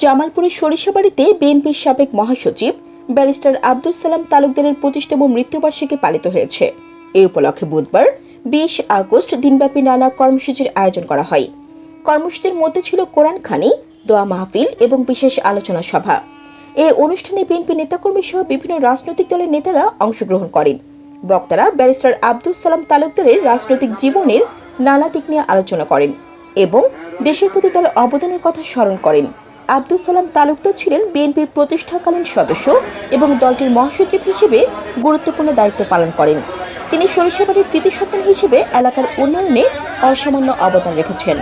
জামালপুরের সরিষাবাড়িতে বিএনপির সাবেক মহাসচিব, ব্যারিস্টার আব্দুল সালাম তালুকদারের পঁচিশতম মৃত্যুবার্ষিকী পালিত হয়েছে। এই উপলক্ষে বুধবার বিশ আগস্ট দিনব্যাপী নানা কর্মসূচির আয়োজন করা হয়। কর্মসূচির মধ্যে ছিল কোরআন খানি, দোয়া মাহফিল এবং বিশেষ আলোচনা সভা। এ অনুষ্ঠানে বিএনপি নেতাকর্মী সহ বিভিন্ন রাজনৈতিক দলের নেতারা অংশগ্রহণ করেন। বক্তারা ব্যারিস্টার আব্দুল সালাম তালুকদারের রাজনৈতিক জীবনের নানা দিক নিয়ে আলোচনা করেন এবং দেশের প্রতি তার অবদানের কথা স্মরণ করেন। আব্দুল সালাম তালুকদার ছিলেন বিএনপির প্রতিষ্ঠাকালীন সদস্য এবং দলটির মহাসচিব হিসেবে গুরুত্বপূর্ণ দায়িত্ব পালন করেন। তিনি সরিষাবাড়ির কৃতি সন্তান হিসেবে এলাকার উন্নয়নে অসামান্য অবদান রেখেছেন।